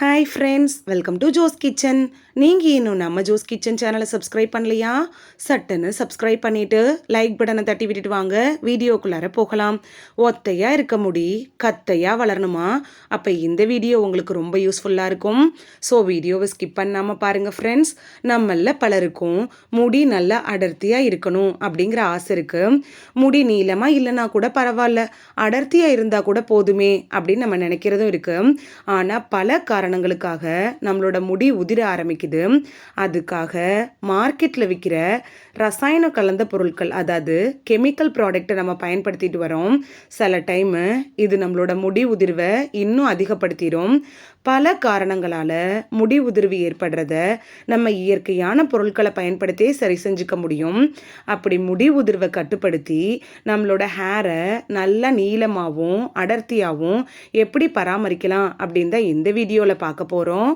Hi friends welcome to Jo's kitchen நீங்கள் இன்னும் நம்ம ஜோஸ் கிச்சன் சேனலை சப்ஸ்கிரைப் பண்ணலையா? சட்டுன்னு சப்ஸ்கிரைப் பண்ணிவிட்டு லைக் பட்டனை தட்டி விட்டுட்டு வாங்க. வீடியோக்குள்ளார போகலாம். ஒத்தையாக இருக்க முடி கத்தையாக வளரணுமா? அப்போ இந்த வீடியோ உங்களுக்கு ரொம்ப யூஸ்ஃபுல்லாக இருக்கும். ஸோ வீடியோவை ஸ்கிப் பண்ணாமல் பாருங்கள் ஃப்ரெண்ட்ஸ் நம்மள பலருக்கும் முடி நல்லா அடர்த்தியாக இருக்கணும் அப்படிங்கிற ஆசை இருக்குது முடி நீளமாக இல்லைனா கூட பரவாயில்ல. அடர்த்தியாக இருந்தால் கூட போதுமே அப்படின்னு நம்ம நினைக்கிறதும் இருக்குது ஆனால் பல காரணம் காரணங்களுக்காக நம்மளோட முடி உதிர ஆரம்பிக்குது. அதுக்காக மார்க்கெட்டில் விற்கிற ரசாயனம் கலந்த பொருட்கள் அதாவது கெமிக்கல் ப்ராடக்ட்டை நம்ம பயன்படுத்திட்டு வரோம். சில டைமு இது நம்மளோட முடி உதிர்வை இன்னும் அதிகப்படுத்திடும் பல காரணங்களால் முடி உதிர்வு ஏற்படுறத நம்ம இயற்கையான பொருட்களை பயன்படுத்தியே சரி செஞ்சுக்க முடியும். அப்படி முடி உதிர்வை கட்டுப்படுத்தி நம்மளோட ஹேரை நல்லா நீளமாகவும் அடர்த்தியாகவும் எப்படி பராமரிக்கலாம் அப்படின்னு தான் இந்த வீடியோவில் பார்க்க போகிறோம்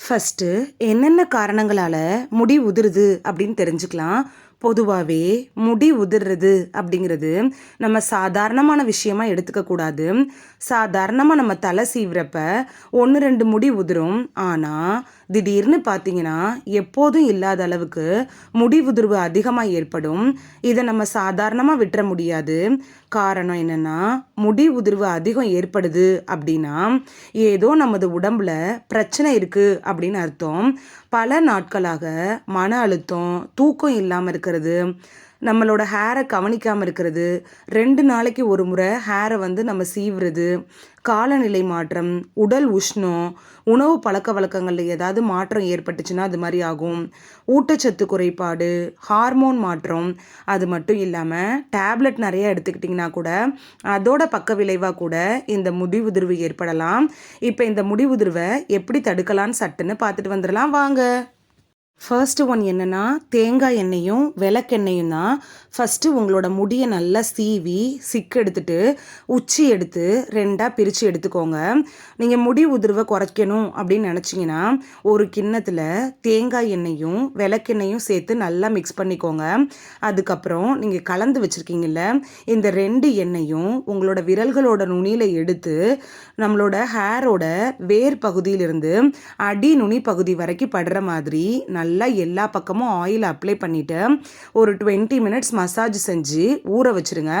ஃபஸ்ட்டு என்னென்ன காரணங்களால் முடி உதிருது அப்படின்னு தெரிஞ்சுக்கலாம். பொதுவாகவே முடி உதிர்றது அப்படிங்கிறது நம்ம சாதாரணமான விஷயமா எடுத்துக்க கூடாது. சாதாரணமாக நம்ம தலை சீவுறப்ப ஒன்று ரெண்டு முடி உதிரும். ஆனால் திடீர்னு பார்த்தீங்கன்னா எப்போதும் இல்லாத அளவுக்கு முடி உதிர்வு அதிகமாக ஏற்படும். இதை நம்ம சாதாரணமாக விட்டுற முடியாது. காரணம் என்னென்னா முடி உதிர்வு அதிகம் ஏற்படுது அப்படின்னா ஏதோ நமது உடம்புல பிரச்சனை இருக்குது அப்படின்னு அர்த்தம். பல நாட்களாக மன அழுத்தம் தூக்கம் இல்லாமல் இருக்கிறது நம்மளோட ஹேரை கவனிக்காமல் இருக்கிறது. ரெண்டு நாளைக்கு ஒரு முறை ஹேரை வந்து நம்ம சீவுறது காலநிலை மாற்றம் உடல் உஷ்ணம் உணவு பழக்க வழக்கங்களில் ஏதாவது மாற்றம் ஏற்பட்டுச்சுன்னா அது மாதிரி ஆகும். ஊட்டச்சத்து குறைபாடு ஹார்மோன் மாற்றம் அது மட்டும் இல்லாமல் டேப்லெட் நிறைய எடுத்துக்கிட்டிங்கன்னா கூட அதோட பக்க விளைவாக கூட இந்த முடி உதிர்வு ஏற்படலாம். இப்போ இந்த முடி உதிர்வை எப்படி தடுக்கலான்னு சட்டுன்னு பார்த்துட்டு வந்துடலாம். வாங்க. ஃபர்ஸ்ட் ஒன் என்னென்னா தேங்காய் எண்ணெயும் விளக்கெண்ணெயும் தான் ஃபஸ்ட்டு உங்களோட முடியை நல்லா சீவி சிக்கு எடுத்துட்டு உச்சி எடுத்து ரெண்டாக பிரித்து எடுத்துக்கோங்க. நீங்கள் முடி உதிர்வை குறைக்கணும் அப்படின்னு நினச்சிங்கன்னா ஒரு கிண்ணத்தில் தேங்காய் எண்ணெயும் விளக்கெண்ணெயும் சேர்த்து நல்லா மிக்ஸ் பண்ணிக்கோங்க. அதுக்கப்புறம் நீங்கள் கலந்து வச்சுருக்கீங்கல்ல இந்த ரெண்டு எண்ணெயும் உங்களோட விரல்களோட நுனியில் எடுத்து நம்மளோட ஹேரோட வேர் பகுதியிலிருந்து அடி நுனி பகுதி வரைக்கும் படுற மாதிரி நல்லா நல்லா எல்லா பக்கமும் ஆயில் அப்ளை பண்ணிவிட்டு ஒரு டுவெண்ட்டி மினிட்ஸ் மசாஜ் செஞ்சு ஊற வச்சுருங்க.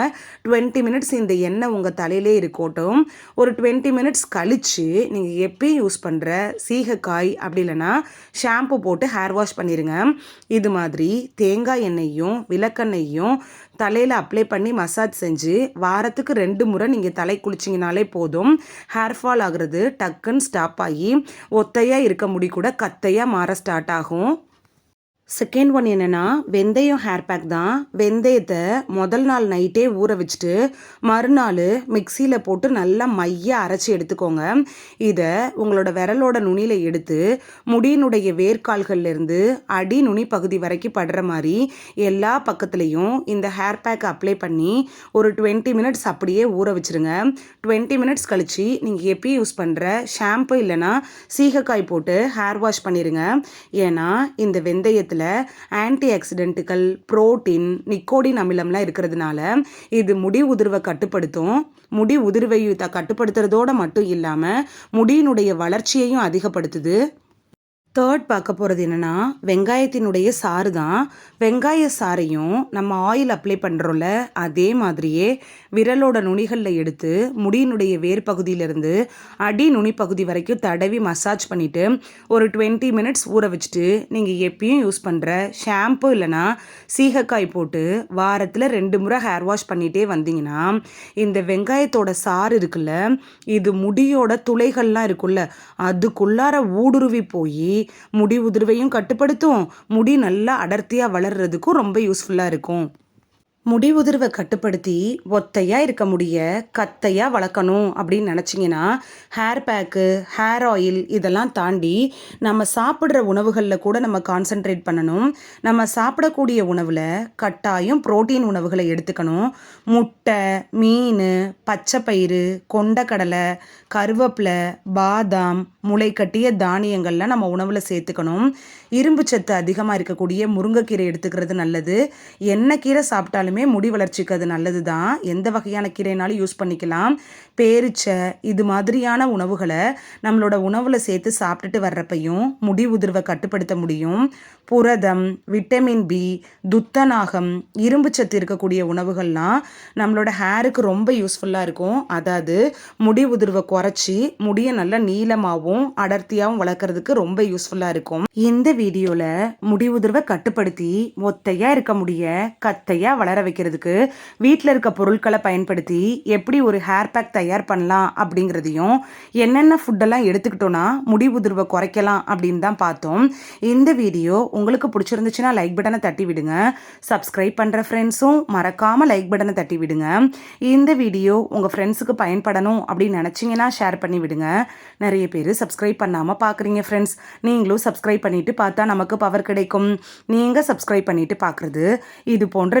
டுவெண்ட்டி மினிட்ஸ் இந்த எண்ணெய் உங்கள் தலையிலே இருக்கட்டும். ஒரு டுவெண்ட்டி மினிட்ஸ் கழித்து நீங்கள் எப்பயும் யூஸ் பண்ணுற சீகக்காய் அப்படி இல்லைன்னா ஷாம்பு போட்டு ஹேர் வாஷ் பண்ணிடுங்க இது மாதிரி தேங்காய் எண்ணெயும் விளக்கெண்ணெயும் தலையில் அப்ளை பண்ணி மசாஜ் செஞ்சு வாரத்துக்கு ரெண்டு முறை நீங்கள் தலை குளிச்சிங்கனாலே போதும். ஹேர் ஃபால் ஆகுறது டக்குன்னு ஸ்டாப் ஆகி ஒத்தையாக இருக்க முடி கூட கத்தையாக மாற ஸ்டார்ட் ஆகும். செகண்ட் ஒன் என்னென்னா வெந்தயம் ஹேர் பேக் தான். வெந்தயத்தை முதல் நாள் நைட்டே ஊற வச்சுட்டு மறுநாள் மிக்சியில் போட்டு நல்லா மைய அரைச்சி எடுத்துக்கோங்க. இதை உங்களோட விரலோட நுனியில் எடுத்து முடியினுடைய வேர்க்கால்கள்லேருந்து அடி நுனி பகுதி வரைக்கும் படுற மாதிரி எல்லா பக்கத்துலேயும் இந்த ஹேர் பேக் அப்ளை பண்ணி ஒரு டுவெண்ட்டி மினிட்ஸ் அப்படியே ஊற வச்சுருங்க. டுவெண்ட்டி மினிட்ஸ் கழித்து நீங்கள் எப்பயும் யூஸ் பண்ணுற ஷாம்பு இல்லைன்னா சீகக்காய் போட்டு ஹேர் வாஷ் பண்ணிடுங்க ஏன்னா இந்த வெந்தயத்தில் ஆன்டி ஆக்சிடென்ட்டுகள் புரோட்டீன் நிக்கோடின் அமிலம்லாம் இருக்கிறதுனால இது முடி உதிர்வை கட்டுப்படுத்தும். முடி உதிர்வை கட்டுப்படுத்துறதோடு கட்டுப்படுத்துறதோட மட்டும் இல்லாமல் முடியினுடைய வளர்ச்சியையும் அதிகப்படுத்துது. தேர்ட் பார்க்க போகிறது என்னென்னா வெங்காயத்தினுடைய சாறு தான் வெங்காய சாறையும் நம்ம ஆயில் அப்ளை பண்ணுறோம்ல அதே மாதிரியே விரலோட நுனிகளில் எடுத்து முடியினுடைய வேர் பகுதியிலேருந்து அடி நுனி பகுதி வரைக்கும் தடவி மசாஜ் பண்ணிவிட்டு ஒரு டுவெண்ட்டி மினிட்ஸ் ஊற வச்சுட்டு நீங்கள் எப்பயும் யூஸ் பண்ணுற ஷாம்பு இல்லைன்னா சீகக்காய் போட்டு வாரத்தில் ரெண்டு முறை ஹேர் வாஷ் பண்ணிகிட்டே வந்தீங்கன்னா இந்த வெங்காயத்தோட சாறு இருக்குல்ல இது முடியோட துளைகள்லாம் இருக்குல்ல அதுக்குள்ளார ஊடுருவி போய் முடி உதிர்வையும் கட்டுப்படுத்தும். முடி நல்லா அடர்த்தியாக வளர்றதுக்கும் ரொம்ப யூஸ்ஃபுல்லாக இருக்கும். முடி உதிர்வை கட்டுப்படுத்தி ஒத்தையாக இருக்க முடிய கத்தையாக வளர்க்கணும் அப்படின்னு நினச்சிங்கன்னா ஹேர் பேக்கு ஹேர் ஆயில் இதெல்லாம் தாண்டி நம்ம சாப்பிட்ற உணவுகளில் கூட நம்ம கான்சென்ட்ரேட் பண்ணணும். நம்ம சாப்பிடக்கூடிய உணவில் கட்டாயம் புரோட்டீன் உணவுகளை எடுத்துக்கணும். முட்டை மீன் பச்சைப்பயிறு கொண்டக்கடலை கருவேப்பிலை பாதாம் முளைக்கட்டிய தானியங்கள்லாம் நம்ம உணவில் சேர்த்துக்கணும். இரும்பு சத்து அதிகமாக இருக்கக்கூடிய முருங்கைக்கீரை எடுத்துக்கிறது நல்லது. என்ன கீரை சாப்பிட்டாலுமே கீரைனாலுமே முடி வளர்ச்சிக்கு அது நல்லது தான் எந்த வகையான கீரைனாலும் யூஸ் பண்ணிக்கலாம். பேரிச்சை இது மாதிரியான உணவுகளை நம்மளோட உணவில் சேர்த்து சாப்பிட்டுட்டு வர்றப்பையும் முடி உதிர்வை கட்டுப்படுத்த முடியும். புரதம் விட்டமின் பி துத்தநாகம் இரும்பு சத்து இருக்கக்கூடிய உணவுகள்லாம் நம்மளோட ஹேருக்கு ரொம்ப யூஸ்ஃபுல்லாக இருக்கும். அதாவது முடி உதிர்வை குறைச்சி முடியை நல்லா நீளமாகவும் அடர்த்தியாகவும் வளர்க்குறதுக்கு ரொம்ப யூஸ்ஃபுல்லாக இருக்கும். இந்த வீடியோவில் முடி உதிர்வை கட்டுப்படுத்தி ஒத்தையாக இருக்க முடிய கத்தையாக வளர வைக்கிறதுக்கு வீட்டில் இருக்க பொருட்களை பயன்படுத்தி எப்படி ஒரு ஹேர் பேக் தயார் பண்ணலாம் அப்படிங்கிறதையும் என்னென்ன ஃபுட்டெல்லாம் எடுத்துக்கிட்டோன்னா முடி உதிர்வை குறைக்கலாம் அப்படின்னு தான் பார்த்தோம். இந்த வீடியோ உங்களுக்கு பிடிச்சிருந்துச்சுன்னா லைக் பட்டனை தட்டி விடுங்க. சப்ஸ்கிரைப் பண்ணுற ஃப்ரெண்ட்ஸும் மறக்காமல் லைக் பட்டனை தட்டி விடுங்க. இந்த வீடியோ உங்கள் ஃப்ரெண்ட்ஸுக்கு பயன்படணும் அப்படின்னு நினச்சிங்கன்னா ஷேர் பண்ணி விடுங்க. நிறைய பேர் சப்ஸ்கிரைப் பண்ணாமல் பார்க்குறீங்க ஃப்ரெண்ட்ஸ் நீங்களும் சப்ஸ்கிரைப் பண்ணிவிட்டு பார்த்தா நமக்கு பவர் கிடைக்கும். நீங்கள் சப்ஸ்கிரைப் பண்ணிவிட்டு பார்க்குறது இது போன்ற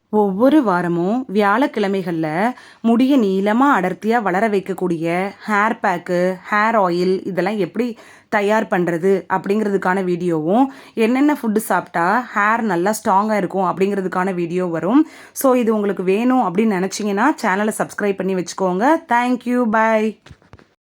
ஒவ்வொரு வாரமும் வியாழக்கிழமைகளில் முடிய நீளமாக அடர்த்தியாக வளர வைக்கக்கூடிய ஹேர் பேக்கு ஹேர் ஆயில் இதெல்லாம் எப்படி தயார் பண்ணுறது அப்படிங்கிறதுக்கான வீடியோவும் என்னென்ன ஃபுட்டு சாப்பிட்டா ஹேர் நல்லா ஸ்ட்ராங்காக இருக்கும் அப்படிங்கிறதுக்கான வீடியோ வரும். ஸோ இது உங்களுக்கு வேணும் அப்படின்னு நினச்சிங்கன்னா சேனலை சப்ஸ்கிரைப் பண்ணி வச்சுக்கோங்க. Thank you bye